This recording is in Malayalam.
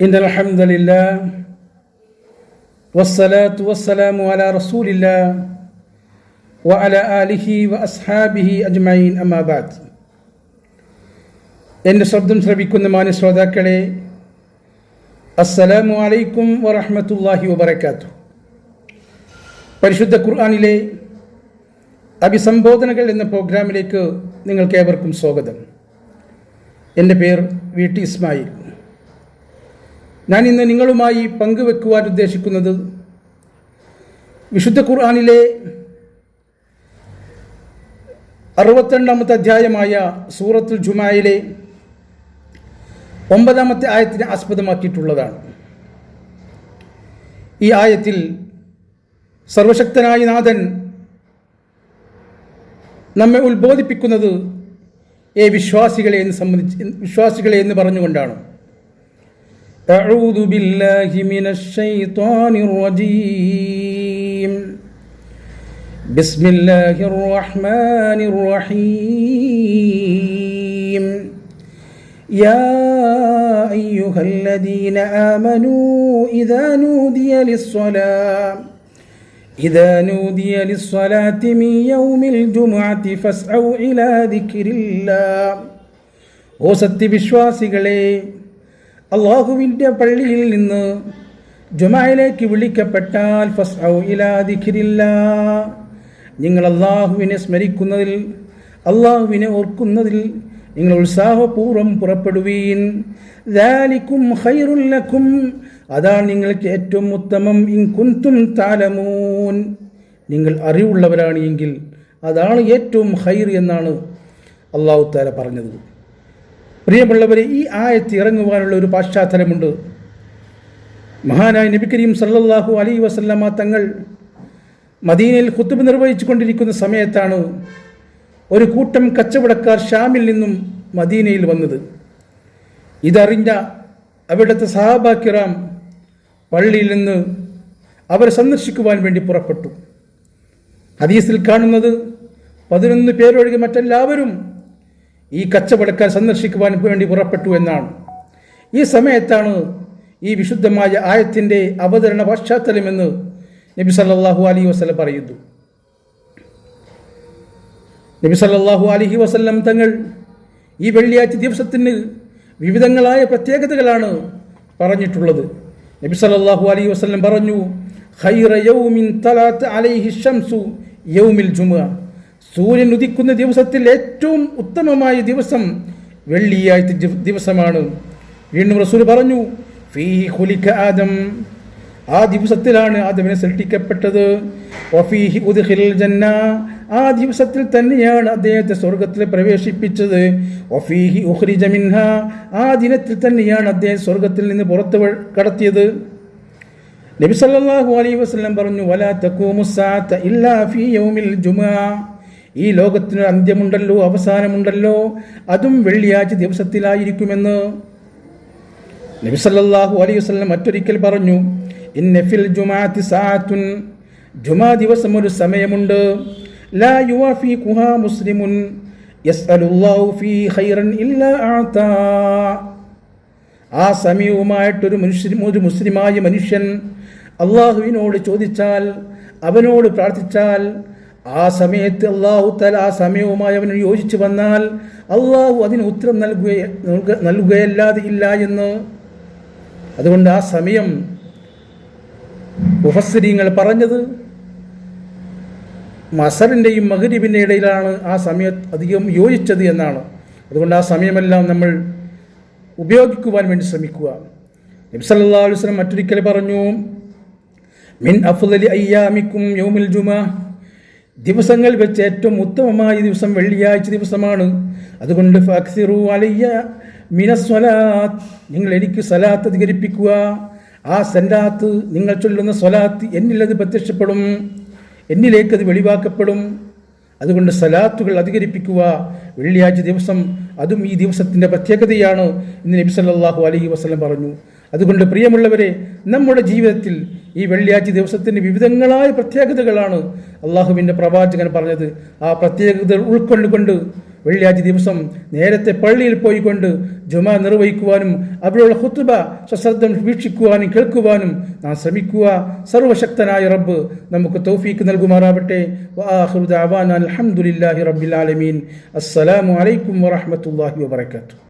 إن الحمد لله والصلاة والسلام على رسول الله وعلى آله وأصحابه أجمعين أما بعد എൻ്റെ ശബ്ദം ശ്രവിക്കുന്ന മാന്യ ശ്രോതാക്കളെ അസ്സലാമു അലൈക്കും വറഹ്മത്തുള്ളാഹി വബറകാതുഹു പരിശുദ്ധ ഖുർആനിലെ അഭിസംബോധനകൾ എന്ന പ്രോഗ്രാമിലേക്ക് നിങ്ങൾക്ക് ഏവർക്കും സ്വാഗതം എൻ്റെ പേർ വി ടി ഇസ്മായിൽ ഞാൻ ഇന്ന് നിങ്ങളുമായി പങ്കുവെക്കുവാൻ ഉദ്ദേശിക്കുന്നത് വിശുദ്ധ ഖുർആാനിലെ അറുപത്തിരണ്ടാമത്തെ അധ്യായമായ സൂറത്തുൽ ജുമായിലെ ഒമ്പതാമത്തെ ആയത്തിനെ ആസ്പദമാക്കിയിട്ടുള്ളതാണ്. ഈ ആയത്തിൽ സർവശക്തനായ നാഥൻ നമ്മെ ഉത്ബോധിപ്പിക്കുന്നത് ഏ വിശ്വാസികളെ എന്ന് സംബന്ധിച്ച് വിശ്വാസികളെ എന്ന് പറഞ്ഞുകൊണ്ടാണ്. أعوذ بالله من الشيطان الرجيم بسم الله الرحمن الرحيم يا أيها الذين آمنوا إذا نودي للصلاة إذا نودي للصلاة من يوم الجمعة فاسعوا إلى ذكر الله ഓ സത്യവിശ്വാസികളെ അള്ളാഹുവിന്റെ പള്ളിയിൽ നിന്ന് ജുമായിലേക്ക് വിളിക്കപ്പെട്ടാൽ നിങ്ങൾ അള്ളാഹുവിനെ സ്മരിക്കുന്നതിൽ അള്ളാഹുവിനെ ഓർക്കുന്നതിൽ നിങ്ങൾ ഉത്സാഹപൂർവം പുറപ്പെടുവീൻ. ദാലിക്കും ഖൈറുല്ലക്കും അതാണ് നിങ്ങൾക്ക് ഏറ്റവും ഉത്തമം. ഇൻകുന്തും താലമൂൻ. നിങ്ങൾ അറിവുള്ളവരാണ് എങ്കിൽ അതാണ് ഏറ്റവും ഹൈർ എന്നാണ് അള്ളാഹു താല പറഞ്ഞത്. പ്രിയമുള്ളവരെ ഈ ആയത്ത് ഇറങ്ങുവാനുള്ള ഒരു പശ്ചാത്തലമുണ്ട്. മഹാനായ നബി കരീം സല്ലാഹു അലൈ വസല്ലമ തങ്ങൾ മദീനയിൽ കുത്തുബ് നിർവഹിച്ചു കൊണ്ടിരിക്കുന്ന സമയത്താണ് ഒരു കൂട്ടം കച്ചവടക്കാർ ഷാമിൽ നിന്നും മദീനയിൽ വന്നത്. ഇതറിഞ്ഞ അവിടുത്തെ സഹാബാക്കിറാം പള്ളിയിൽ നിന്ന് അവരെ സന്ദർശിക്കുവാൻ വേണ്ടി പുറപ്പെട്ടു. ഹദീസിൽ കാണുന്നത് പതിനൊന്ന് പേരൊഴികെ മറ്റെല്ലാവരും ഈ കച്ചവടക്കാർ സന്ദർശിക്കുവാൻ വേണ്ടി പുറപ്പെട്ടു എന്നാണ്. ഈ സമയത്താണ് ഈ വിശുദ്ധമായ ആയത്തിന്റെ അവതരണ പശ്ചാത്തലമെന്ന് നബി സല്ലാഹു അലി വസ്ലം പറയുന്നു. നബി സല്ലാഹു അലൈഹി വസ്ലം തങ്ങൾ ഈ വെള്ളിയാഴ്ച ദിവസത്തിന് വിവിധങ്ങളായ പ്രത്യേകതകളാണ് പറഞ്ഞിട്ടുള്ളത്. നബി സല്ലാഹു അലൈഹി വസ്ലം പറഞ്ഞു ഖൈറ യൗമിൻ തലാത്ത് അലൈഹി ഷംസു യൗമിൽ ജുമുഅ. സൂര്യൻ ഉദിക്കുന്ന ദിവസത്തിൽ ഏറ്റവും ഉത്തമമായ ദിവസം വെള്ളിയാഴ്ച ദിവ- ദിവസമാണ്. വീണ്ടും റസൂൽ പറഞ്ഞു ഫീ ഹുലിക്ക ആദം. ആ ദിവസത്തിലാണ് ആദമിനെ സൃഷ്ടിക്കപ്പെട്ടത്. ജന്ന. ആ ദിവസത്തിൽ തന്നെയാണ് അദ്ദേഹത്തെ സ്വർഗത്തിൽ പ്രവേശിപ്പിച്ചത്. മിൻഹ. ആ ദിനത്തിൽ തന്നെയാണ് അദ്ദേഹം സ്വർഗത്തിൽ നിന്ന് പുറത്ത് കടത്തിയത്. നബി സല്ലല്ലാഹു അലൈഹി വസല്ലം പറഞ്ഞു വലാ തഖൂമു ഇല്ലാ ഫീ യൗമിൽ ജുമുഅ ഈ ലോകത്തിന് അന്ത്യമുണ്ടല്ലോ അവസാനമുണ്ടല്ലോ അതും വെള്ളിയാഴ്ച ദിവസത്തിലായിരിക്കുമെന്ന് നബി സല്ലല്ലാഹു അലൈഹി വസല്ലം മറ്റൊരിക്കൽ പറഞ്ഞു ഇന്ന ഫിൽ ജുമാഅത്തി സാഅത്തുൻ. ജുമാ ദിവസം ഒരു സമയമുണ്ട്. ലാ യുവാഫിഖുഹാ മുസ്ലിമുൻ യസ്അലുല്ലാഹു ഫീ ഖൈറൻ ഇല്ലാ അഅതാ. ആ സമയവുമായിട്ടൊരു മനുഷ്യ ഒരു മുസ്ലിമായ മനുഷ്യൻ അള്ളാഹുവിനോട് ചോദിച്ചാൽ അവനോട് പ്രാർത്ഥിച്ചാൽ ആ സമയത്ത് അള്ളാഹു തല ആ സമയവുമായി അവന് യോജിച്ചു വന്നാൽ അള്ളാഹു അതിന് ഉത്തരം നൽകുക നൽക- നൽകുകയല്ലാതെ ഇല്ല എന്ന്. അതുകൊണ്ട് ആ സമയം മുഫസ്സിരിങ്ങൾ പറഞ്ഞത് മസറിന്റെയും മകരിബിന്റെ ഇടയിലാണ് ആ സമയത്ത് അധികം യോജിച്ചത് എന്നാണ്. അതുകൊണ്ട് ആ സമയമെല്ലാം നമ്മൾ ഉപയോഗിക്കുവാൻ വേണ്ടി ശ്രമിക്കുക. നബ്സല്ലാ അലുസ്ലം മറ്റൊരിക്കൽ പറഞ്ഞു മിൻ അഫുദലി അയ്യാമിക്കും യൗമിൽ ജുമ ദിവസങ്ങൾ വെച്ച് ഏറ്റവും ഉത്തമമായ ദിവസം വെള്ളിയാഴ്ച ദിവസമാണ്. അതുകൊണ്ട് ഫക്സിറു അലയ്യ മിനസ്വലാത്ത് നിങ്ങൾ എനിക്ക് സലാത്ത് അധികരിപ്പിക്കുക. ആ സലാത്ത് നിങ്ങൾ ചൊല്ലുന്ന സ്വലാത്ത് എന്നിലത് പ്രത്യക്ഷപ്പെടും. എന്നിലേക്കത് വെളിവാക്കപ്പെടും. അതുകൊണ്ട് സലാത്തുകൾ അധികരിപ്പിക്കുക. വെള്ളിയാഴ്ച ദിവസം അതും ഈ ദിവസത്തിന്റെ പ്രത്യേകതയാണ് എന്ന് നബി സല്ലല്ലാഹു അലൈഹി വസല്ലം പറഞ്ഞു. അതുകൊണ്ട് പ്രിയമുള്ളവരെ നമ്മുടെ ജീവിതത്തിൽ ഈ വെള്ളിയാഴ്ച ദിവസത്തിന്റെ വിവിധങ്ങളായ പ്രത്യേകതകളാണ് അള്ളാഹുവിന്റെ പ്രവാചകൻ പറഞ്ഞത്. ആ പ്രത്യേകതകൾ ഉൾക്കൊണ്ടുകൊണ്ട് വെള്ളിയാഴ്ച ദിവസം നേരത്തെ പള്ളിയിൽ പോയിക്കൊണ്ട് ജുമ നിർവഹിക്കുവാനും അവിടെയുള്ള ഹുത്തുബ സശ്രദ്ധം വീക്ഷിക്കുവാനും കേൾക്കുവാനും നാം ശ്രമിക്കുക. സർവശക്തനായ റബ്ബ് നമുക്ക് തൗഫീക്ക് നൽകുമാറാവട്ടെ. അലഹമുല്ലാഹി റബ്ബിൽ ആലമീൻ. അസ്സലാമു അലൈക്കും വറഹമത്തല്ലാഹി വബർക്കാത്തു